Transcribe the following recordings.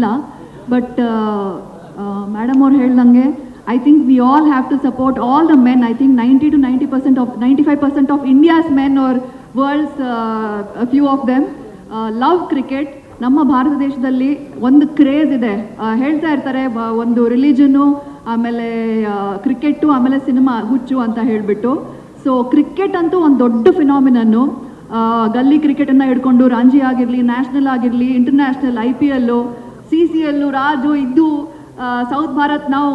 ಇಲ್ಲ. But madam ಅವ್ರು ಹೇಳ್ದಂಗೆ I think we all have to support all the men I think ninety to ninety percent of ninety five percent of India's men are world's few of them love cricket ನಮ್ಮ ಭಾರತ ದೇಶದಲ್ಲಿ ಒಂದು craze ಇದೆ. ಹೇಳ್ತಾ ಇರ್ತಾರೆ ಒಂದು religion ಆಮೇಲೆ cricket ಆಮೇಲೆ cinema ಹುಚ್ಚು ಅಂತ ಹೇಳಿಬಿಟ್ಟು. ಸೊ ಕ್ರಿಕೆಟ್ ಅಂತೂ ಒಂದು ದೊಡ್ಡ ಫಿನಾಮಿನನ್ನು ಗಲ್ಲಿ ಕ್ರಿಕೆಟನ್ನು ಹಿಡ್ಕೊಂಡು, ರಾಂಜಿ ಆಗಿರಲಿ ನ್ಯಾಷನಲ್ ಆಗಿರಲಿ ಇಂಟರ್ನ್ಯಾಷನಲ್ ಐ ಪಿ ಎಲ್ಲು ಸಿ ಸಿ ಎಲ್ಲು ರಾಜು ಇದ್ದು ಸೌತ್ ಭಾರತ್ ನಾವು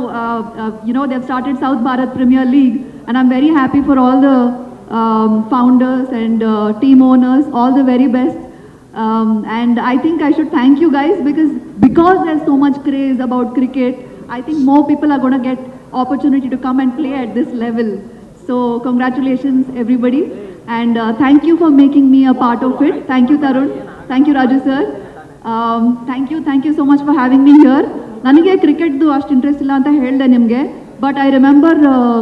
you know they started south Bharat premier league and I am very happy for all the founders and team owners all the very best Um, and I think I should thank you guys because because there's so much craze about cricket, I think more people are going to get opportunity to come and play at this level. So congratulations everybody and uh, thank you for making me a part of it. Thank you Tarun. Thank you you thank you so much for having so here. ನನಗೆ ಕ್ರಿಕೆಟ್ದು ಅಷ್ಟು interest ಇಲ್ಲ ಅಂತ ಹೇಳಿದೆ ನಿಮಗೆ but I remember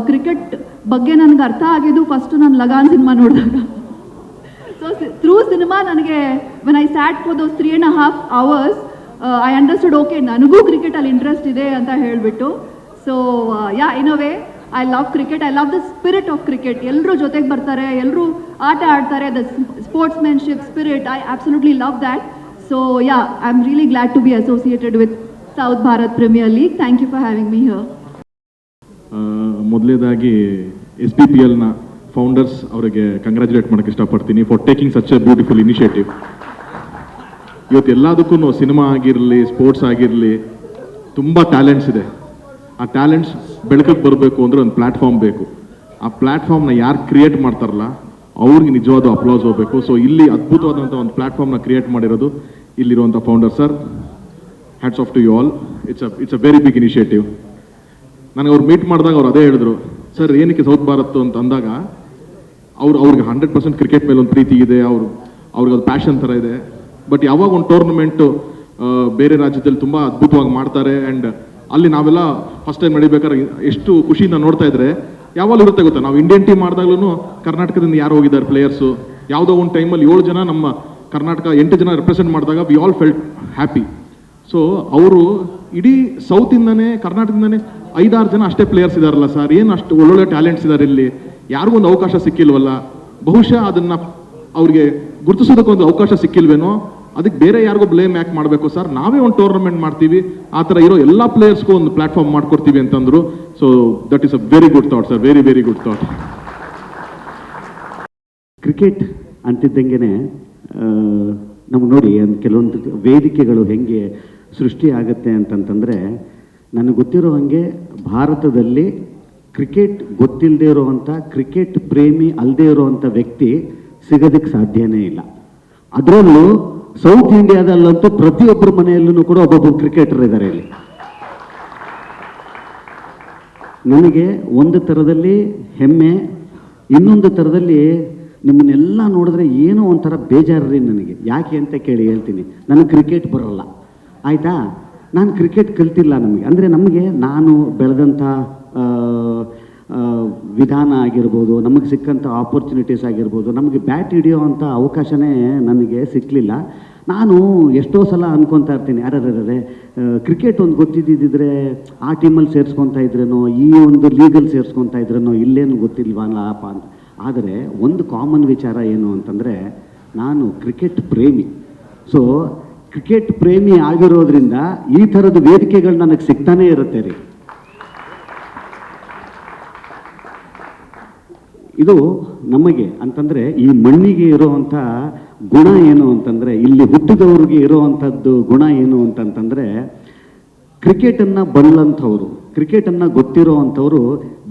cricket ಬಗ್ಗೆ ನನಗೆ ಅರ್ಥ ಆಗಿದ್ದು ಫಸ್ಟ್ ನಾನು ಲಗಾನ್ ಸಿನಿಮಾ ನೋಡಿದಾಗ. ಸೊ ಥ್ರೂ ಸಿನಿಮಾ ನನಗೆ when I sat for those three and half hours I understood okay ನನಗೂ ಕ್ರಿಕೆಟಲ್ಲಿ ಇಂಟ್ರೆಸ್ಟ್ ಇದೆ ಅಂತ ಹೇಳಿಬಿಟ್ಟು. So yeah in a way I love cricket I love the spirit of cricket ಎಲ್ಲರೂ ಜೊತೆಗೆ ಬರ್ತಾರೆ ಎಲ್ಲರೂ ಆಟ ಆಡ್ತಾರೆ the sportsmanship spirit I absolutely love that so yeah, I'm really glad to be associated with South Bharat Premier League. Thank you for having me here. ಮೊದಲೇದಾಗಿ S P P ಎಲ್ನ founders ಅವರಿಗೆ congratulate ಮಾಡೋಕ್ಕೆ ಇಷ್ಟಪಡ್ತೀನಿ for taking such a beautiful initiative ಇವತ್ತು ಎಲ್ಲದಕ್ಕೂ cinema ಆಗಿರಲಿ sports ಆಗಿರಲಿ ತುಂಬ ಟ್ಯಾಲೆಂಟ್ಸ್ ಇದೆ ಆ ಟ್ಯಾಲೆಂಟ್ಸ್ ಬೆಳಕಿಗೆ ಬರಬೇಕು ಅಂದರೆ ಒಂದು ಪ್ಲಾಟ್ಫಾರ್ಮ್ ಬೇಕು ಆ ಪ್ಲ್ಯಾಟ್ಫಾರ್ಮ್ನ ಯಾರು ಕ್ರಿಯೇಟ್ ಮಾಡ್ತಾರಲ್ಲ ಅವ್ರಿಗೆ ನಿಜವಾದ ಅಪ್ಲಾಸ್ ಹೋಗಬೇಕು ಸೊ ಇಲ್ಲಿ ಅದ್ಭುತವಾದಂಥ ಒಂದು ಪ್ಲ್ಯಾಟ್ಫಾರ್ಮ್ನ ಕ್ರಿಯೇಟ್ ಮಾಡಿರೋದು ಇಲ್ಲಿರುವಂಥ founder sir hats off to you all it's a it's a very big initiative ನನಗೆ ಅವ್ರು ಮೀಟ್ ಮಾಡಿದಾಗ ಅವ್ರು ಅದೇ ಹೇಳಿದ್ರು ಸರ್ ಏನಕ್ಕೆ ಸೌತ್ ಭಾರತ್ ಅಂತ ಅಂದಾಗ, ಅವ್ರು ಅವ್ರಿಗೆ ಹಂಡ್ರೆಡ್ ಪರ್ಸೆಂಟ್ ಕ್ರಿಕೆಟ್ ಮೇಲೆ ಒಂದು ಪ್ರೀತಿ ಇದೆ, ಅವರು, ಅವ್ರಿಗೆ ಅದು ಪ್ಯಾಷನ್ ಥರ ಇದೆ. ಬಟ್ ಯಾವಾಗ ಒಂದು ಟೂರ್ನಮೆಂಟು ಬೇರೆ ರಾಜ್ಯದಲ್ಲಿ ತುಂಬ ಅದ್ಭುತವಾಗಿ ಮಾಡ್ತಾರೆ ಆ್ಯಂಡ್ ಅಲ್ಲಿ ನಾವೆಲ್ಲ ಫಸ್ಟ್ ಟೈಮ್ ನಡಿಬೇಕಾದ್ರೆ ಎಷ್ಟು ಖುಷಿಯಿಂದ ನೋಡ್ತಾ ಇದ್ರೆ ಯಾವಾಗ ಇರುತ್ತೆ ಗೊತ್ತಾ? ನಾವು ಇಂಡಿಯನ್ ಟೀಮ್ ಮಾಡಿದಾಗ್ಲೂ ಕರ್ನಾಟಕದಿಂದ ಯಾರು ಹೋಗಿದ್ದಾರೆ ಪ್ಲೇಯರ್ಸು ಯಾವುದೋ ಒಂದು ಟೈಮಲ್ಲಿ ಏಳು ಜನ ನಮ್ಮ ಕರ್ನಾಟಕ ಎಂಟು ಜನ ರೆಪ್ರೆಸೆಂಟ್ ಮಾಡಿದಾಗ we all felt happy so ಅವರು ಇಡೀ ಸೌತಿಂದನೇ ಕರ್ನಾಟಕದಿಂದನೇ ಐದಾರು ಜನ ಅಷ್ಟೇ ಪ್ಲೇಯರ್ಸ್ ಇದಾರಲ್ಲ ಸರ್ ಏನು ಅಷ್ಟು ಒಳ್ಳೊಳ್ಳೆ ಟ್ಯಾಲೆಂಟ್ಸ್ ಇದ್ದಾರೆ ಇಲ್ಲಿ? ಯಾರಿಗೂ ಒಂದು ಅವಕಾಶ ಸಿಕ್ಕಿಲ್ವಲ್ಲ? ಬಹುಶಃ ಅದನ್ನ ಅವ್ರಿಗೆ ಗುರುತಿಸೋದಕ್ಕೊಂದು ಅವಕಾಶ ಸಿಕ್ಕಿಲ್ವೇನೋ? ಅದಕ್ಕೆ ಬೇರೆ ಯಾರಿಗೂ ಬ್ಲೇಮ್ ಯಾಕೆ ಮಾಡಬೇಕು ಸರ್ ನಾವೇ ಒಂದು ಟೂರ್ನಮೆಂಟ್ ಮಾಡ್ತೀವಿ. ಆ ಥರ ಇರೋ ಎಲ್ಲ ಪ್ಲೇಯರ್ಸ್ಗೂ ಒಂದು ಪ್ಲಾಟ್ಫಾರ್ಮ್ ಮಾಡ್ಕೊಡ್ತೀವಿ ಅಂತಂದರು. So that is a very good thought sir very very good thought cricket ಅಂತಿದ್ದಂಗೆ ನಮ್ಗೆ ನೋಡಿ ಕೆಲವೊಂದು ವೇದಿಕೆಗಳು ಹೆಂಗೆ ಸೃಷ್ಟಿ ಆಗುತ್ತೆ ಅಂತಂತಂದರೆ, ನನಗೆ ಗೊತ್ತಿರೋ ಹಾಗೆ ಭಾರತದಲ್ಲಿ ಕ್ರಿಕೆಟ್ ಗೊತ್ತಿಲ್ಲದೆ ಇರುವಂಥ ಕ್ರಿಕೆಟ್ ಪ್ರೇಮಿ ಅಲ್ಲದೆ ಇರುವಂಥ ವ್ಯಕ್ತಿ ಸಿಗೋದಕ್ಕೆ ಸಾಧ್ಯನೇ ಇಲ್ಲ. ಅದರಲ್ಲೂ ಸೌತ್ ಇಂಡಿಯಾದಲ್ಲಂತೂ ಪ್ರತಿಯೊಬ್ಬರ ಮನೆಯಲ್ಲೂ ಕೂಡ ಒಬ್ಬೊಬ್ಬರು ಕ್ರಿಕೆಟರ್ ಇದ್ದಾರೆ ಇಲ್ಲಿ. ನನಗೆ ಒಂದು ಥರದಲ್ಲಿ ಹೆಮ್ಮೆ, ಇನ್ನೊಂದು ಥರದಲ್ಲಿ ನಿಮ್ಮನ್ನೆಲ್ಲ ನೋಡಿದ್ರೆ ಏನೋ ಒಂಥರ ಬೇಜಾರು ರೀ ನನಗೆ. ಯಾಕೆ ಅಂತ ಕೇಳಿ ಹೇಳ್ತೀನಿ. ನನಗೆ ಕ್ರಿಕೆಟ್ ಬರೋಲ್ಲ. ಆಯಿತಾ? ನಾನು ಕ್ರಿಕೆಟ್ ಕಲ್ತಿಲ್ಲ ನಮಗೆ. ಅಂದರೆ ನಮಗೆ ನಾನು ಬೆಳೆದಂಥ ವಿಧಾನ ಆಗಿರ್ಬೋದು, ನಮಗೆ ಸಿಕ್ಕಂಥ ಆಪರ್ಚುನಿಟೀಸ್ ಆಗಿರ್ಬೋದು, ನಮಗೆ ಬ್ಯಾಟ್ ಹಿಡಿಯೋ ಅಂಥ ಅವಕಾಶನೇ ನನಗೆ ಸಿಕ್ಕಲಿಲ್ಲ ನಾನು ಎಷ್ಟೋ ಸಲ ಅಂದ್ಕೊತಾ ಇರ್ತೀನಿ. ಯಾರ್ಯಾರೇ ಕ್ರಿಕೆಟ್ ಒಂದು ಗೊತ್ತಿದ್ದಿದ್ರೆ ಆ ಟೀಮಲ್ಲಿ ಸೇರಿಸ್ಕೊತಾ ಇದ್ರೇನೋ, ಈ ಒಂದು ಲೀಗಲ್ಲಿ ಸೇರಿಸ್ಕೊತಾ ಇದ್ರೇನೋ, ಇಲ್ಲೇನು ಗೊತ್ತಿಲ್ವಲ್ಲಪ್ಪ ಅಂತ. ಆದರೆ ಒಂದು ಕಾಮನ್ ವಿಚಾರ ಏನು ಅಂತಂದರೆ ನಾನು ಕ್ರಿಕೆಟ್ ಪ್ರೇಮಿ. ಸೊ ಕ್ರಿಕೆಟ್ ಪ್ರೇಮಿ ಆಗಿರೋದ್ರಿಂದ ಈ ಥರದ ವೇದಿಕೆಗಳು ನನಗೆ ಸಿಗ್ತಾನೇ ಇರುತ್ತೆ ರೀ. ಇದು ನಮಗೆ ಅಂತಂದರೆ ಈ ಮಣ್ಣಿಗೆ ಇರೋವಂಥ ಗುಣ ಏನು ಅಂತಂದರೆ, ಇಲ್ಲಿ ಹುಟ್ಟಿದವ್ರಿಗೆ ಇರೋವಂಥದ್ದು ಗುಣ ಏನು ಅಂತಂತಂದರೆ ಕ್ರಿಕೆಟನ್ನು ಬಲ್ಲಂಥವ್ರು ಕ್ರಿಕೆಟನ್ನು ಗೊತ್ತಿರೋ ಅಂಥವ್ರು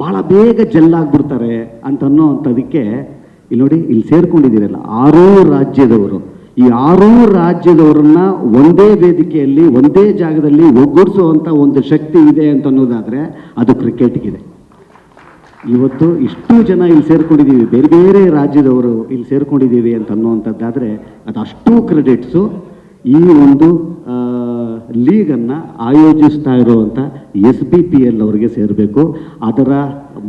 ಭಾಳ ಬೇಗ ಜಲ್ಲಾಗ್ಬಿಡ್ತಾರೆ ಅಂತ ಅನ್ನೋವಂಥದಕ್ಕೆ ಇಲ್ಲಿ ನೋಡಿ, ಇಲ್ಲಿ ಸೇರ್ಕೊಂಡಿದ್ದೀರಲ್ಲ, ಆರೂ ರಾಜ್ಯದವರು. ಈ ಆರೂ ರಾಜ್ಯದವರನ್ನ ಒಂದೇ ವೇದಿಕೆಯಲ್ಲಿ, ಒಂದೇ ಜಾಗದಲ್ಲಿ ಒಗ್ಗೂಡಿಸುವಂಥ ಒಂದು ಶಕ್ತಿ ಇದೆ ಅಂತ ಅನ್ನೋದಾದರೆ ಅದು ಕ್ರಿಕೆಟ್ಗಿದೆ. ಇವತ್ತು ಇಷ್ಟು ಜನ ಇಲ್ಲಿ ಸೇರ್ಕೊಂಡಿದ್ದೀವಿ, ಬೇರೆ ಬೇರೆ ರಾಜ್ಯದವರು ಇಲ್ಲಿ ಸೇರ್ಕೊಂಡಿದ್ದೀವಿ ಅಂತ ಅನ್ನುವಂಥದ್ದಾದರೆ ಅದು ಅಷ್ಟು ಕ್ರೆಡಿಟ್ಸು ಈ ಒಂದು ಲೀಗನ್ನು ಆಯೋಜಿಸ್ತಾ ಇರುವಂಥ ಎಸ್ ಬಿ ಪಿ ಎಲ್ ಅವರಿಗೆ ಸೇರಬೇಕು. ಅದರ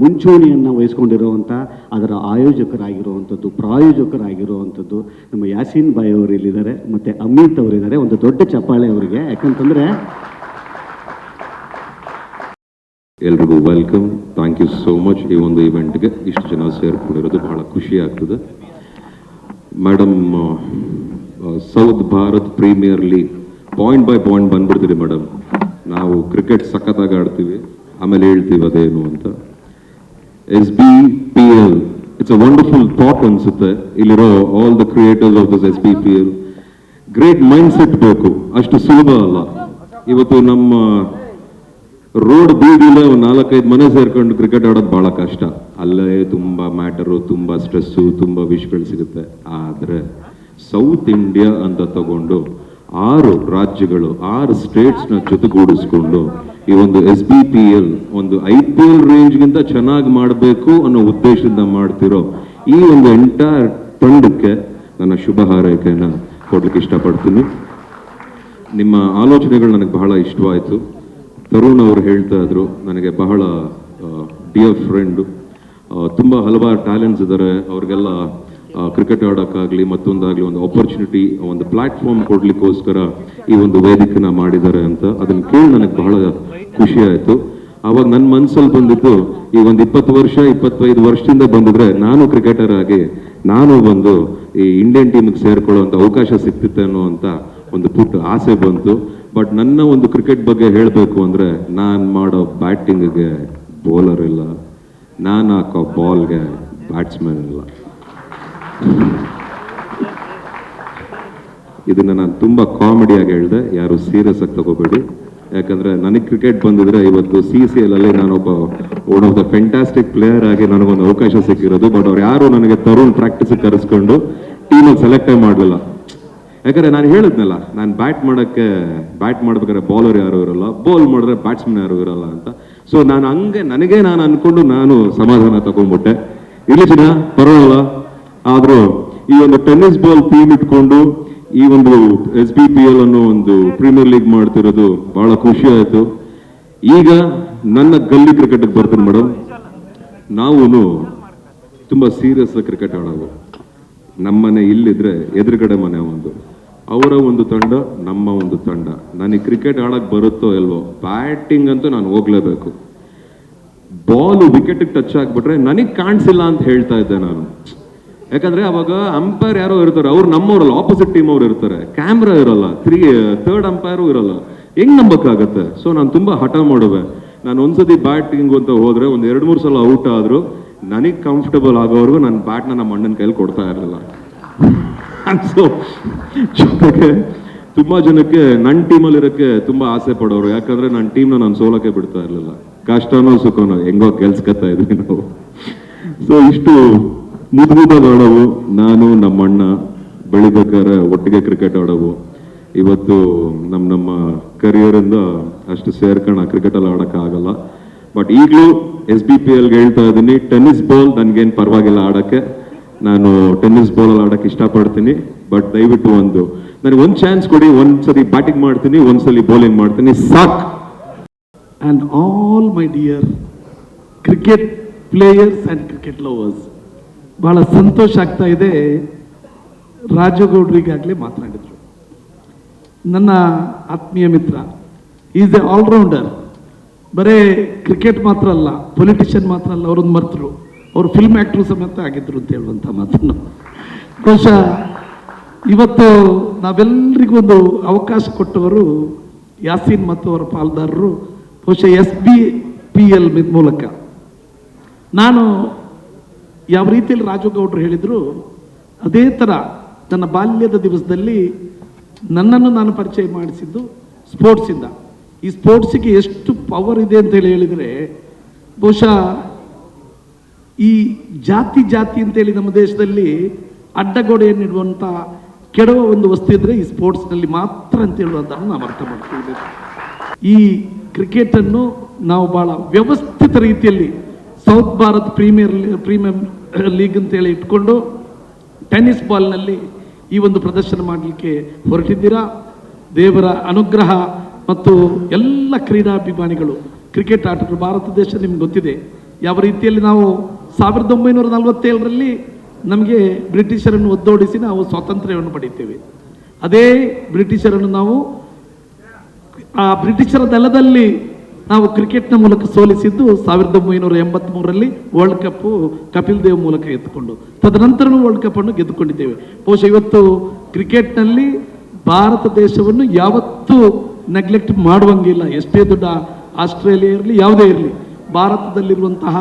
ಮುಂಚೂಣಿಯನ್ನು ವಹಿಸ್ಕೊಂಡಿರುವಂಥ ಅದರ ಆಯೋಜಕರಾಗಿರುವಂಥದ್ದು, ಪ್ರಾಯೋಜಕರಾಗಿರುವಂಥದ್ದು ನಮ್ಮ ಯಾಸೀನ್ ಬಾಯ್ ಅವರು ಇಲ್ಲಿದ್ದಾರೆ, ಮತ್ತು ಅಮಿತ್ ಅವರಿದ್ದಾರೆ ಒಂದು ದೊಡ್ಡ ಚಪ್ಪಾಳೆ ಅವರಿಗೆ. ಯಾಕಂತಂದರೆ ಎಲ್ರಿಗೂ welcome. Thank you so much. ಈ ಒಂದು ಇವೆಂಟ್ಗೆ ಇಷ್ಟು ಜನ ಸೇರಿಕೊಂಡಿರೋದು ಬಹಳ ಖುಷಿ ಆಗ್ತದೆ. Madam south Bharat premier league point by point ಬಂದ್ಬಿಡ್ತೀರಿ madam ನಾವು ಕ್ರಿಕೆಟ್ ಸಖತ್ತಾಗಿ ಆಡ್ತೀವಿ, ಆಮೇಲೆ ಹೇಳ್ತೀವಿ ಅದೇನು ಅಂತ. S B P L it's a wonderful thought ಅನ್ಸುತ್ತೆ. ಇಲ್ಲಿರೋ all the creators of this S B P L great mindset ಬೇಕು. ಅಷ್ಟು ಸುಲಭ ಅಲ್ಲ. ಇವತ್ತು ನಮ್ಮ ರೋಡ್ ಬೀದಿಲ್ಲ ಒಂದು ನಾಲ್ಕೈದು ಮನೆ ಸೇರ್ಕೊಂಡು ಕ್ರಿಕೆಟ್ ಆಡೋದು ಬಹಳ ಕಷ್ಟ. ಅಲ್ಲೇ ತುಂಬ ಮ್ಯಾಟರು ತುಂಬ ಸ್ಟ್ರೆಸ್ಸು ತುಂಬ ವಿಷ್ಗಳು ಸಿಗುತ್ತೆ. ಆದರೆ ಸೌತ್ ಇಂಡಿಯಾ ಅಂತ ತಗೊಂಡು ಆರು ರಾಜ್ಯಗಳು, ಆರು ಸ್ಟೇಟ್ಸ್ನ ಜೊತೆಗೂಡಿಸ್ಕೊಂಡು ಈ ಒಂದು ಎಸ್ ಬಿ ಪಿ ಎಲ್ ಒಂದು ಐ ಪಿ ಎಲ್ ರೇಂಜ್ಗಿಂತ ಚೆನ್ನಾಗಿ ಮಾಡಬೇಕು ಅನ್ನೋ ಉದ್ದೇಶದಿಂದ ಮಾಡ್ತಿರೋ ಈ ಒಂದು ಎಂಟೈರ್ ತಂಡಕ್ಕೆ ನನ್ನ ಶುಭ ಹಾರೈಕೆಯನ್ನು ಕೊಡ್ಲಿಕ್ಕೆ ಇಷ್ಟಪಡ್ತೀನಿ. ನಿಮ್ಮ ಆಲೋಚನೆಗಳು ನನಗೆ ಬಹಳ ಇಷ್ಟವಾಯಿತು. ತರುಣ್ ಅವರು ಹೇಳ್ತಾ ಇದ್ರು, ನನಗೆ ಬಹಳ ಡಿಯರ್ ಫ್ರೆಂಡು ತುಂಬ ಹಲವಾರು ಟ್ಯಾಲೆಂಟ್ಸ್ ಇದ್ದಾರೆ ಅವ್ರಿಗೆಲ್ಲ ಕ್ರಿಕೆಟ್ ಆಡೋಕ್ಕಾಗಲಿ ಮತ್ತೊಂದಾಗಲಿ ಒಂದು ಆಪರ್ಚುನಿಟಿ ಒಂದು ಪ್ಲಾಟ್ಫಾರ್ಮ್ ಕೊಡಲಿಕ್ಕೋಸ್ಕರ ಈ ಒಂದು ವೇದಿಕೆನ ಮಾಡಿದ್ದಾರೆ ಅಂತ ಅದನ್ನು ಕೇಳಿ ನನಗೆ ಬಹಳ ಖುಷಿ ಆಯಿತು. ಅವಾಗ ನನ್ನ ಮನಸ್ಸಲ್ಲಿ ಬಂದಿದ್ದು, ಈ ಒಂದು ಇಪ್ಪತ್ತು ವರ್ಷ, ಇಪ್ಪತ್ತೈದು ವರ್ಷದಿಂದ ಬಂದಿದ್ರೆ ನಾನು ಕ್ರಿಕೆಟರ್ ಆಗಿ, ನಾನು ಬಂದು ಈ ಇಂಡಿಯನ್ ಟೀಮಿಗೆ ಸೇರ್ಕೊಳ್ಳುವಂಥ ಅವಕಾಶ ಸಿಕ್ತಿತ್ತೇನೋ ಅಂತ ಒಂದು ಪುಟ್ಟ ಆಸೆ ಬಂತು. ಬಟ್ ನನ್ನ ಒಂದು ಕ್ರಿಕೆಟ್ ಬಗ್ಗೆ ಹೇಳಬೇಕು ಅಂದರೆ, ನಾನು ಮಾಡೋ ಬ್ಯಾಟಿಂಗ್ಗೆ ಬೌಲರ್ ಇಲ್ಲ. ನಾನು ಹಾಕೋ ಬಾಲ್ಗೆ ಬ್ಯಾಟ್ಸ್ಮನ್ ಇಲ್ಲ. ಇದನ್ನ ನಾನು ತುಂಬಾ ಕಾಮಿಡಿಯಾಗಿ ಹೇಳಿದೆ. ಯಾರು ಸೀರಿಯಸ್ ಆಗಿ ತಗೋಬೇಡಿ. ಯಾಕಂದ್ರೆ ನನಗೆ ಕ್ರಿಕೆಟ್ ಬಂದಿದ್ರೆ ಇವತ್ತು ಸಿ ಸಿ ಎಲ್ ಅಲ್ಲಿ ನಾನೊಬ್ಬ one of the fantastic player ಆಗಿ ನನಗೊಂದು ಅವಕಾಶ ಸಿಕ್ಕಿರೋದು. ಬಟ್ ಅವ್ರು ಯಾರು ನನಗೆ ತರುಣ್ ಪ್ರಾಕ್ಟೀಸ್ ಕರೆಸ್ಕೊಂಡು ಟೀಮಲ್ಲಿ ಸೆಲೆಕ್ಟೇ ಮಾಡಲಿಲ್ಲ. ಯಾಕಂದ್ರೆ ನಾನು ಹೇಳಿದ್ನಲ್ಲ, ನಾನು ಬ್ಯಾಟ್ ಮಾಡೋಕ್ಕೆ ಬ್ಯಾಟ್ ಮಾಡ್ಬೇಕಾದ್ರೆ ಬೌಲರ್ ಯಾರು ಇರಲ್ಲ ಬೌಲ್ ಮಾಡಿದ್ರೆ ಬ್ಯಾಟ್ಸ್ಮನ್ ಯಾರು ಇರಲ್ಲ ಅಂತ. ಸೊ ನಾನು ಹಂಗೆ, ನನಗೆ ನಾನು ಅನ್ಕೊಂಡು ನಾನು ಸಮಾಧಾನ ತಗೊಂಡ್ಬಿಟ್ಟೆ ಇಲ್ಲಿ ಜನ ಪರವಾಗಿಲ್ಲ. ಆದ್ರೂ ಈ ಒಂದು ಟೆನ್ನಿಸ್ ಬಾಲ್ ಟೀಮ್ ಇಟ್ಕೊಂಡು ಈ ಒಂದು ಎಸ್ ಬಿ ಪಿ ಎಲ್ ಅನ್ನೋ ಒಂದು ಪ್ರೀಮಿಯರ್ ಲೀಗ್ ಮಾಡ್ತಿರೋದು ಬಹಳ ಖುಷಿ ಆಯಿತು. ಈಗ ನನ್ನ ಗಲ್ಲಿ ಕ್ರಿಕೆಟ್ಗೆ ಬರ್ತೀನಿ ಮೇಡಮ್ ನಾವು ತುಂಬಾ ಸೀರಿಯಸ್ ಕ್ರಿಕೆಟ್ ಆಡೋದು. ನಮ್ಮನೆ ಇಲ್ಲಿದ್ರೆ ಎದುರುಗಡೆ ಮನೆ ಒಂದು. ಅವರ ಒಂದು ತಂಡ, ನಮ್ಮ ಒಂದು ತಂಡ. ನನಗೆ ಕ್ರಿಕೆಟ್ ಆಡಕ್ ಬರುತ್ತೋ ಇಲ್ವೋ ಬ್ಯಾಟಿಂಗ್ ಅಂತೂ ನಾನು ಹೋಗ್ಲೇಬೇಕು. ಬಾಲು ವಿಕೆಟ್ ಟಚ್ ಆಗ್ಬಿಟ್ರೆ ನನಗೆ ಕಾಣಿಸಿಲ್ಲ ಅಂತ ಹೇಳ್ತಾ ಇದ್ದೆ ನಾನು. ಯಾಕಂದ್ರೆ ಅವಾಗ ಅಂಪೈರ್ ಯಾರೋ ಇರ್ತಾರೆ, ಅವ್ರು ನಮ್ಮವ್ರಲ್ಲ ಆಪೋಸಿಟ್ ಟೀಮ್ ಅವ್ರು ಇರ್ತಾರೆ. ಕ್ಯಾಮ್ರಾ ಇರಲ್ಲ ತ್ರೀ ಥರ್ಡ್ ಅಂಪೈರು ಇರಲ್ಲ. ಹೆಂಗ್ ನಂಬಕ್ಕಾಗತ್ತೆ? ಸೊ ನಾನು ತುಂಬಾ ಹಠ ಮಾಡುವೆ. ನಾನು ಒಂದ್ಸತಿ ಬ್ಯಾಟಿಂಗ್ ಅಂತ ಹೋದ್ರೆ ಒಂದು ಎರಡು, ಮೂರು ಸಲ ಔಟ್ ಆದ್ರು ನನಗೆ ಕಂಫರ್ಟಬಲ್ ಆಗೋವರೆಗೂ ನನ್ನ ಬ್ಯಾಟ್ನ ನಮ್ಮ ಅಣ್ಣನ ಕೈಲಿ ಕೊಡ್ತಾ ಇರಲಿಲ್ಲ. ಸೊ ಜೊತೆಗೆ ತುಂಬಾ ಜನಕ್ಕೆ ನನ್ನ ಟೀಮಲ್ಲಿ ಇರೋಕ್ಕೆ ತುಂಬಾ ಆಸೆ ಪಡೋರು. ಯಾಕಂದ್ರೆ ನನ್ನ ಟೀಮ್ನ ನಾನು ಸೋಲಕ್ಕೆ ಬಿಡ್ತಾ ಇರಲಿಲ್ಲ. ಕಷ್ಟನೋ ಸುಖನೋ, ಹೆಂಗೋ ಕೆಲ್ಸ್ಕತ್ತಾ ಇದ್ವಿ ನಾವು ಸೊ ಇಷ್ಟು ಆಡೋವು ನಾನು, ನಮ್ಮಣ್ಣ ಬೆಳಿಬೇಕಾದ್ರೆ ಒಟ್ಟಿಗೆ ಕ್ರಿಕೆಟ್ ಆಡೋವು. ಇವತ್ತು ನಮ್ಮ ನಮ್ಮ ಕರಿಯರಿಂದ ಅಷ್ಟು ಸೇರ್ಕೊಂಡು ಕ್ರಿಕೆಟ್ ಅಲ್ಲಿ ಆಡಕ್ಕೆ ಆಗಲ್ಲ. ಬಟ್ ಈಗಲೂ ಎಸ್ ಬಿ ಪಿ ಎಲ್ಗೆ ಹೇಳ್ತಾ ಇದ್ದೀನಿ ಟೆನ್ನಿಸ್ ಬಾಲ್ ನನಗೇನು ಪರವಾಗಿಲ್ಲ ಆಡಕ್ಕೆ. ನಾನು ಟೆನ್ನಿಸ್ ಬಾಲ್ ಅಲ್ಲಿ ಆಡಕ್ಕೆ ಇಷ್ಟಪಡ್ತೀನಿ. ಬಟ್ ದಯವಿಟ್ಟು ಒಂದು, ನನಗೆ ಒಂದು ಚಾನ್ಸ್ ಕೊಡಿ ಒಂದ್ಸಲಿ ಬ್ಯಾಟಿಂಗ್ ಮಾಡ್ತೀನಿ, ಒಂದ್ಸಲಿ ಬೌಲಿಂಗ್ ಮಾಡ್ತೀನಿ. ಸಾಕ್. And all my dear cricket players and cricket lovers ಬಹಳ ಸಂತೋಷ ಆಗ್ತಾ ಇದೆ. ರಾಜಗೌಡ್ರಿಗಾಗಲೇ ಮಾತನಾಡಿದರು. ನನ್ನ ಆತ್ಮೀಯ ಮಿತ್ರ ಈಸ್ ಎ ಆಲ್ರೌಂಡರ್ ಬರೇ ಕ್ರಿಕೆಟ್ ಮಾತ್ರ ಅಲ್ಲ ಪೊಲಿಟಿಷಿಯನ್ ಮಾತ್ರ ಅಲ್ಲ, ಅವರೊಂದು ಮರ್ತರು. ಅವರು ಫಿಲ್ಮ್ ಆ್ಯಕ್ಟ್ರು ಸಮೇತ ಆಗಿದ್ರು ಅಂತ ಹೇಳುವಂಥ ಮಾತನ್ನು. ಬಹುಶಃ ಇವತ್ತು ನಾವೆಲ್ಲರಿಗೂ ಒಂದು ಅವಕಾಶ ಕೊಟ್ಟವರು ಯಾಸೀನ್ ಮತ್ತು ಅವರ ಪಾಲ್ದಾರರು, ಬಹುಶಃ ಎಸ್ ಬಿ ಪಿ ಎಲ್ ಮೂಲಕ. ನಾನು ಯಾವ ರೀತಿಯಲ್ಲಿ ರಾಜುಗೌಡರು ಹೇಳಿದ್ರು, ಅದೇ ಥರ ನನ್ನ ಬಾಲ್ಯದ ದಿವಸದಲ್ಲಿ ನನ್ನನ್ನು ನಾನು ಪರಿಚಯ ಮಾಡಿಸಿದ್ದು ಸ್ಪೋರ್ಟ್ಸಿಂದ ಈ ಸ್ಪೋರ್ಟ್ಸಿಗೆ ಎಷ್ಟು ಪವರ್ ಇದೆ ಅಂತ ಹೇಳಿ ಹೇಳಿದರೆ, ಬಹುಶಃ ಈ ಜಾತಿ ಜಾತಿ ಅಂತೇಳಿ ನಮ್ಮ ದೇಶದಲ್ಲಿ ಅಡ್ಡಗೋಡೆಯನ್ನಿಡುವಂಥ ಕೆಡವ ಒಂದು ವಸ್ತು ಇದ್ರೆ ಈ ಸ್ಪೋರ್ಟ್ಸ್ನಲ್ಲಿ ಮಾತ್ರ ಅಂತ ಹೇಳುವಂತ ನಾವು ಅರ್ಥ ಮಾಡ್ತೀವಿ ಈ ಕ್ರಿಕೆಟನ್ನು ನಾವು ಬಹಳ ವ್ಯವಸ್ಥಿತ ರೀತಿಯಲ್ಲಿ south Bharat premier premier league ಅಂತೇಳಿ ಇಟ್ಕೊಂಡು ಟೆನ್ನಿಸ್ ಬಾಲ್ನಲ್ಲಿ ಈ ಒಂದು ಪ್ರದರ್ಶನ ಮಾಡಲಿಕ್ಕೆ ಹೊರಟಿದ್ದೀರಾ? ದೇವರ ಅನುಗ್ರಹ ಮತ್ತು ಎಲ್ಲ ಕ್ರೀಡಾಭಿಮಾನಿಗಳು, ಕ್ರಿಕೆಟ್ ಆಟಗಳು ಭಾರತ ದೇಶ ನಿಮ್ಗೆ ಗೊತ್ತಿದೆ. ಯಾವ ರೀತಿಯಲ್ಲಿ ನಾವು ಸಾವಿರದ ಒಂಬೈನೂರ ನಲವತ್ತೇಳರಲ್ಲಿ ನಮಗೆ ಬ್ರಿಟಿಷರನ್ನು ಒದ್ದೋಡಿಸಿ ನಾವು ಸ್ವಾತಂತ್ರ್ಯವನ್ನು ಪಡೆಯುತ್ತೇವೆ ಅದೇ ಬ್ರಿಟಿಷರನ್ನು ನಾವು ಆ ಬ್ರಿಟಿಷರ ದಳದಲ್ಲಿ ನಾವು ಕ್ರಿಕೆಟ್ನ ಮೂಲಕ ಸೋಲಿಸಿದ್ದು ಸಾವಿರದ ಒಂಬೈನೂರ ಎಂಬತ್ಮೂರರಲ್ಲಿ ವರ್ಲ್ಡ್ ಕಪ್ ಕಪಿಲ್ ದೇವ್ ಮೂಲಕ ಎತ್ತುಕೊಂಡು, ತದನಂತರನೂ ವರ್ಲ್ಡ್ ಕಪ್ ಅನ್ನು ಗೆದ್ದುಕೊಂಡಿದ್ದೇವೆ. ಬಹುಶಃ ಇವತ್ತು ಕ್ರಿಕೆಟ್ನಲ್ಲಿ ಭಾರತ ದೇಶವನ್ನು ಯಾವತ್ತೂ ನೆಗ್ಲೆಕ್ಟ್ ಮಾಡುವಂಗಿಲ್ಲ. ಎಷ್ಟೇ ದೊಡ್ಡ ಆಸ್ಟ್ರೇಲಿಯಾ ಇರಲಿ, ಯಾವುದೇ ಇರಲಿ, ಭಾರತದಲ್ಲಿರುವಂತಹ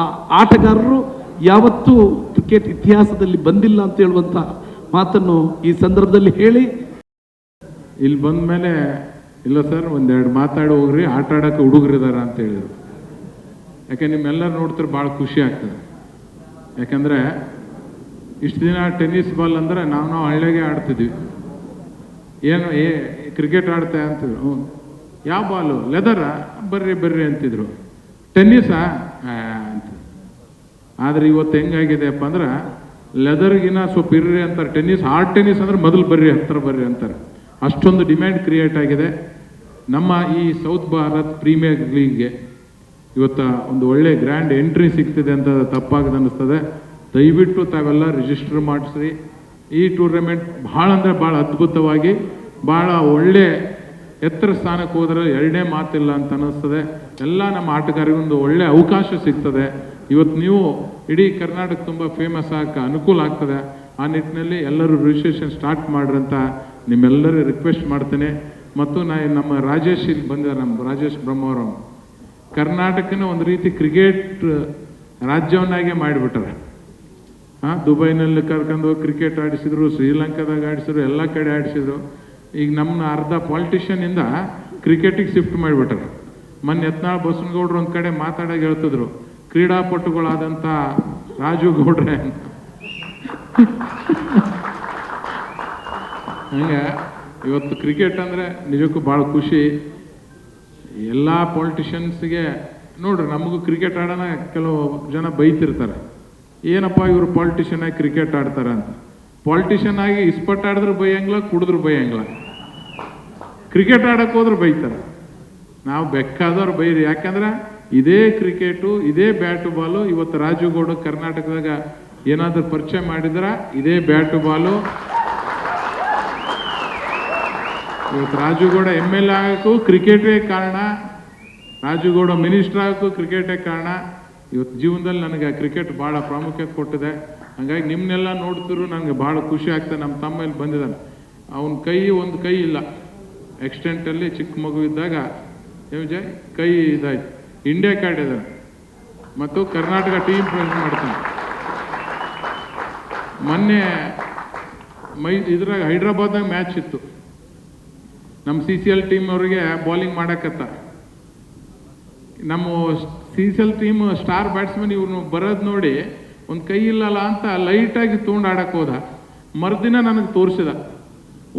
ಆ ಆಟಗಾರರು ಯಾವತ್ತೂ ಕ್ರಿಕೆಟ್ ಇತಿಹಾಸದಲ್ಲಿ ಬಂದಿಲ್ಲ ಅಂತ ಹೇಳುವಂತಹ ಮಾತನ್ನು ಈ ಸಂದರ್ಭದಲ್ಲಿ ಹೇಳಿ. ಇಲ್ಲಿ ಬಂದ್ಮೇಲೆ ಇಲ್ಲ ಸರ್, ಒಂದೆರಡು ಮಾತಾಡಿ ಹೋಗ್ರಿ, ಆಟ ಹುಡುಗರು ಹುಡುಗರಿದಾರ ಅಂತ ಹೇಳಿದರು. ಯಾಕೆ ನಿಮ್ಮೆಲ್ಲರೂ ನೋಡ್ತಾರೆ ಭಾಳ ಖುಷಿ ಆಗ್ತದೆ. ಯಾಕಂದರೆ ಇಷ್ಟು ದಿನ ಟೆನ್ನಿಸ್ ಬಾಲ್ ಅಂದ್ರೆ ನಾವು ನಾವು ಹಳ್ಳಿಗೆ ಆಡ್ತಿದ್ವಿ. ಏನು, ಏ, ಕ್ರಿಕೆಟ್ ಆಡ್ತಾ ಅಂತಿದ್ರು. ಹ್ಞೂ. ಯಾವ ಬಾಲು? ಲೆದರ? ಬರ್ರಿ ಬರ್ರಿ ಅಂತಿದ್ರು. ಟೆನ್ನಿಸಾ? ಅಂತ ಆದರೆ ಇವತ್ತು ಹೆಂಗಾಗಿದೆಪ್ಪ ಅಂದ್ರೆ ಲೆದರ್ಗಿನ ಸ್ವಲ್ಪ ಇರ್ರಿ ಅಂತಾರೆ. ಟೆನ್ನಿಸ್, ಹಾರ್ಡ್ ಟೆನ್ನಿಸ್ ಅಂದ್ರೆ ಮೊದಲು ಬರ್ರಿ ಹತ್ತಿರ ಬರ್ರಿ ಅಂತಾರೆ. ಅಷ್ಟೊಂದು ಡಿಮ್ಯಾಂಡ್ ಕ್ರಿಯೇಟ್ ಆಗಿದೆ. ನಮ್ಮ ಈ ಸೌತ್ ಭಾರತ್ ಪ್ರೀಮಿಯರ್ ಲೀಗ್ಗೆ ಇವತ್ತ ಒಂದು ಒಳ್ಳೆ ಗ್ರ್ಯಾಂಡ್ ಎಂಟ್ರಿ ಸಿಗ್ತಿದೆ ಅಂತ ತಪ್ಪಾಗದ ಅನ್ನಿಸ್ತದೆ. ದಯವಿಟ್ಟು ತಾವೆಲ್ಲ ರಿಜಿಸ್ಟರ್ ಮಾಡಿಸ್ರಿ. ಈ ಟೂರ್ನಮೆಂಟ್ ಭಾಳ ಅಂದರೆ ಭಾಳ ಅದ್ಭುತವಾಗಿ, ಭಾಳ ಒಳ್ಳೆ ಎತ್ತರ ಸ್ಥಾನಕ್ಕೆ ಹೋದ್ರೆ ಎರಡನೇ ಮಾತಿಲ್ಲ ಅಂತ ಅನ್ನಿಸ್ತದೆ. ಎಲ್ಲ ನಮ್ಮ ಆಟಗಾರರಿಗೊಂದು ಒಳ್ಳೆ ಅವಕಾಶ ಸಿಗ್ತದೆ. ಇವತ್ತು ನೀವು ಇಡೀ ಕರ್ನಾಟಕ ತುಂಬ ಫೇಮಸ್ ಆಗಕ್ಕೆ ಅನುಕೂಲ ಆಗ್ತದೆ. ಆ ನಿಟ್ಟಿನಲ್ಲಿ ಎಲ್ಲರೂ ರಿಜಿಸ್ಟ್ರೇಷನ್ ಸ್ಟಾರ್ಟ್ ಮಾಡ್ರಂತ ನಿಮ್ಮೆಲ್ಲರೂ ರಿಕ್ವೆಸ್ಟ್ ಮಾಡ್ತೇನೆ. ಮತ್ತು ನಾ ನಮ್ಮ ರಾಜೇಶ್ ಇಲ್ಲಿ ಬಂದಿದ್ದಾರೆ ನಮ್ಮ ರಾಜೇಶ್ ಬ್ರಹ್ಮವರಂ ಕರ್ನಾಟಕನ ಒಂದು ರೀತಿ ಕ್ರಿಕೆಟ್ ರಾಜ್ಯವನ್ನಾಗೆ ಮಾಡಿಬಿಟ್ಟಾರೆ. ಹಾಂ ದುಬೈನಲ್ಲಿ ಕರ್ಕೊಂಡು ಕ್ರಿಕೆಟ್ ಆಡಿಸಿದ್ರು, ಶ್ರೀಲಂಕಾದಾಗ ಆಡಿಸಿದ್ರು, ಎಲ್ಲ ಕಡೆ ಆಡಿಸಿದ್ರು. ಈಗ ನಮ್ಮನ್ನ ಅರ್ಧ ಪಾಲಿಟಿಷಿಯನಿಂದ ಕ್ರಿಕೆಟಿಗೆ ಶಿಫ್ಟ್ ಮಾಡಿಬಿಟ್ಟಾರೆ. ಮೊನ್ನೆ ಯತ್ನಾಳ್ ಬಸವನಗೌಡ್ರು ಒಂದು ಕಡೆ ಮಾತಾಡೋಕೆ ಹೇಳ್ತಿದ್ರು, ಕ್ರೀಡಾಪಟುಗಳಾದಂಥ ರಾಜು ಗೌಡ್ರೆ ಅಂತ. ಹಂಗೆ ಇವತ್ತು ಕ್ರಿಕೆಟ್ ಅಂದರೆ ನಿಜಕ್ಕೂ ಭಾಳ ಖುಷಿ. ಎಲ್ಲ ಪೊಲಿಟಿಷಿಯನ್ಸ್ಗೆ ನೋಡ್ರಿ, ನಮಗೂ ಕ್ರಿಕೆಟ್ ಆಡೋಣ ಕೆಲವು ಜನ ಬೈತಿರ್ತಾರೆ. ಏನಪ್ಪ ಇವರು ಪಾಲಿಟಿಷನ್ ಆಗಿ ಕ್ರಿಕೆಟ್ ಆಡ್ತಾರೆ ಅಂತ? ಪಾಲಿಟಿಷನ್ ಆಗಿ ಇಸ್ಪಟ್ ಆಡಿದ್ರು ಬೈಯಂಗಿಲ್ಲ, ಕುಡಿದ್ರು ಬೈಯಂಗಿಲ್ಲ. ಕ್ರಿಕೆಟ್ ಆಡಕ್ಕೆ ಹೋದ್ರೆ ಬೈತಾರೆ. ನಾವು ಬೆಕ್ಕಾದವ್ರು ಬೈರಿ, ಯಾಕಂದ್ರೆ ಇದೇ ಕ್ರಿಕೆಟು ಇದೇ ಬ್ಯಾಟು ಬಾಲು ಇವತ್ತು ರಾಜುಗೌಡ ಕರ್ನಾಟಕದಾಗ ಏನಾದರೂ ಪರಿಚಯ ಮಾಡಿದ್ರೆ, ಇದೇ ಬ್ಯಾಟು ಬಾಲು ಇವತ್ತು ರಾಜುಗೌಡ ಎಂ ಎಲ್ ಎ ಆಗಕ್ಕೂ ಕ್ರಿಕೆಟೇ ಕಾರಣ, ರಾಜುಗೌಡ ಮಿನಿಸ್ಟರ್ ಆಗಕ್ಕೂ ಕ್ರಿಕೆಟೇ ಕಾರಣ. ಇವತ್ತು ಜೀವನದಲ್ಲಿ ನನಗೆ ಕ್ರಿಕೆಟ್ ಭಾಳ ಪ್ರಾಮುಖ್ಯತೆ ಕೊಟ್ಟಿದೆ. ಹಂಗಾಗಿ ನಿಮ್ಮನ್ನೆಲ್ಲ ನೋಡ್ತಿರು ನನಗೆ ಭಾಳ ಖುಷಿ ಆಗ್ತದೆ ನಮ್ಮ ತಮ್ಮ ಇಲ್ಲಿ ಬಂದಿದ್ದಾನೆ. ಅವನ ಕೈ ಒಂದು ಕೈ ಇಲ್ಲ. ಎಕ್ಸ್ಟೆಂಟಲ್ಲಿ ಚಿಕ್ಕ ಮಗು ಇದ್ದಾಗ ವಿಜಯ್? ಕೈ ಇದಾಯ್ತು. ಇಂಡಿಯಾ ಕಾರ್ಡ್ ಇದ್ದಾನೆ ಮತ್ತು ಕರ್ನಾಟಕ ಟೀಮ್ ಪ್ರೆಸೆಂಟ್ ಮಾಡ್ತಾನೆ. ಮೊನ್ನೆ ಮೈ ಇದ್ರಾಗ ಹೈದ್ರಾಬಾದ್ನಾಗ ಮ್ಯಾಚ್ ಇತ್ತು. ನಮ್ಮ ಸಿ ಸಿ ಎಲ್ ಟೀಮ್ ಅವರಿಗೆ ಬೌಲಿಂಗ್ ಮಾಡಕತ್ತ. ನಮ್ಮ C C L team star batsman ಇವ್ರು ಬರೋದು ನೋಡಿ ಒಂದು ಕೈ ಇಲ್ಲಲ್ಲ ಅಂತ ಲೈಟಾಗಿ ತೊಗೊಂಡು ಆಡಕ್ಕೆ ಹೋದ. ಮರುದಿನ ನನಗೆ ತೋರಿಸಿದ.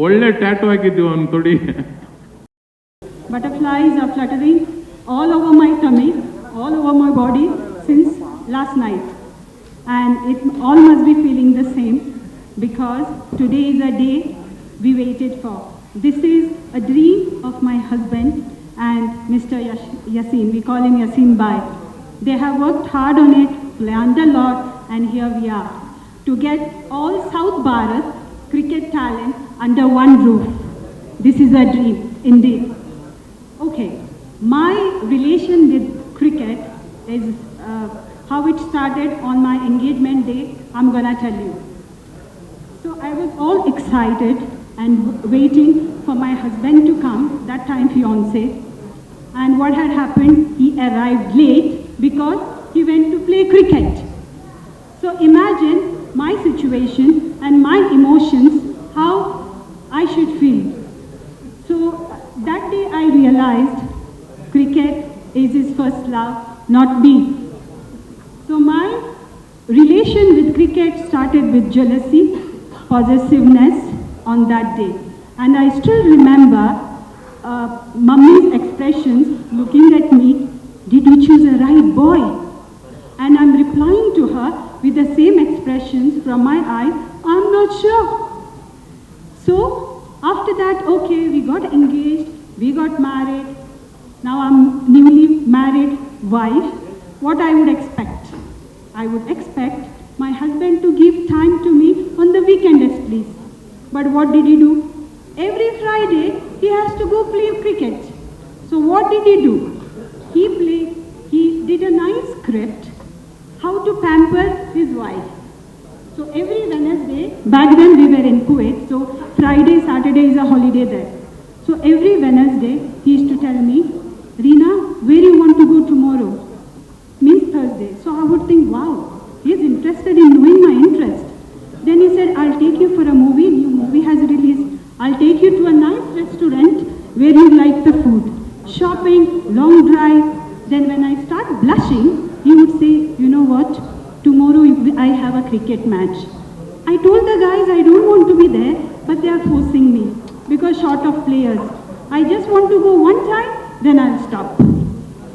ಒಳ್ಳೆ ಟ್ಯಾಟು ಹಾಕಿದ್ವಿ ಅವ್ನು ತೊಡಿ butterflies of fluttering all over my tummy all over my body since last night and it all must be feeling the same because today is a day we waited for this is a dream of my husband and Mr. Yasin. We call him Yasin Bai. They have worked hard on it, planned a lot, and here we are to get all South Bharat cricket talent under one roof. This is a dream, indeed. Okay, my relation with cricket is uh, how it started on my engagement day. I'm gonna tell you. So I was all excited and waiting for my husband to come, that time fiance. And what had happened, he arrived late because he went to play cricket. So imagine my situation and my emotions, how I should feel. So that day I realized cricket is his first love, not me. So my relation with cricket started with jealousy, possessiveness on that day. And I still remember uh, mummy's expressions looking at me, did you choose a right boy? And I'm replying to her with the same expressions from my eyes, I'm not sure. So after that, okay, we got engaged, we got married. Now I'm newly married wife. What I would expect? I would expect my husband to give time to me on the weekend please. But what did he do? Every Friday he has to go play cricket. So what did he do? He played, he did a nice script how to pamper his wife. So every Wednesday, back then we were in Kuwait, so Friday, Saturday is a holiday there. So every Wednesday, he used to tell me, Rina, where you want to go tomorrow? Means Thursday. So I would think, wow, he is interested in knowing my interest. Then he said, I'll take you for a movie, new movie has released. I'll take you to a nice restaurant where you like the food. Shopping, long drive. Then when I start blushing, he would say, you know what, tomorrow I have a cricket match. I told the guys I don't want to be there, but they are forcing me because short of players. I just want to go one time, then I'll stop.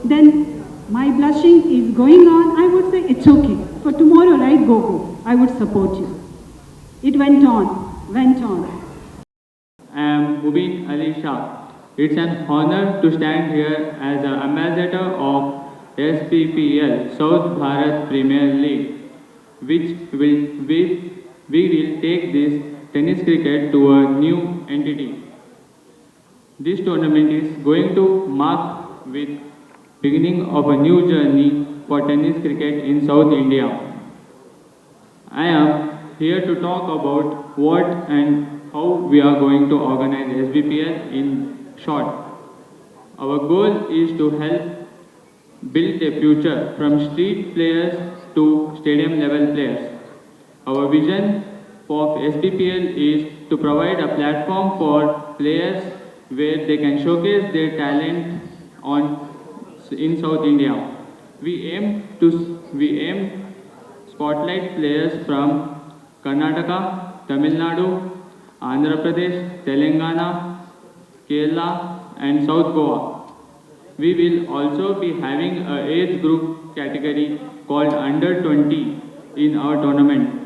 Then my blushing is going on. I would say it's okay. For tomorrow, right? Go go. I would support you. It went on, went on. I am Mubin Ali Shah. It's an honor to stand here as an ambassador of SPPL, South Bharat Premier League, which will we, we will take this tennis cricket to a new entity. This tournament is going to mark with beginning of a new journey for tennis cricket in South India. I am here to talk about what and how we are going to organize SBPL in short. Our goal is to help build a future from street players to stadium level players. Our vision of SBPL is to provide a platform for players where they can showcase their talent on in South India. We aim to we aim spotlight players from Karnataka, Tamil Nadu, Andhra Pradesh, Telangana, Kerala, and South Goa. We will also be having a age group category called Under 20 in our tournament.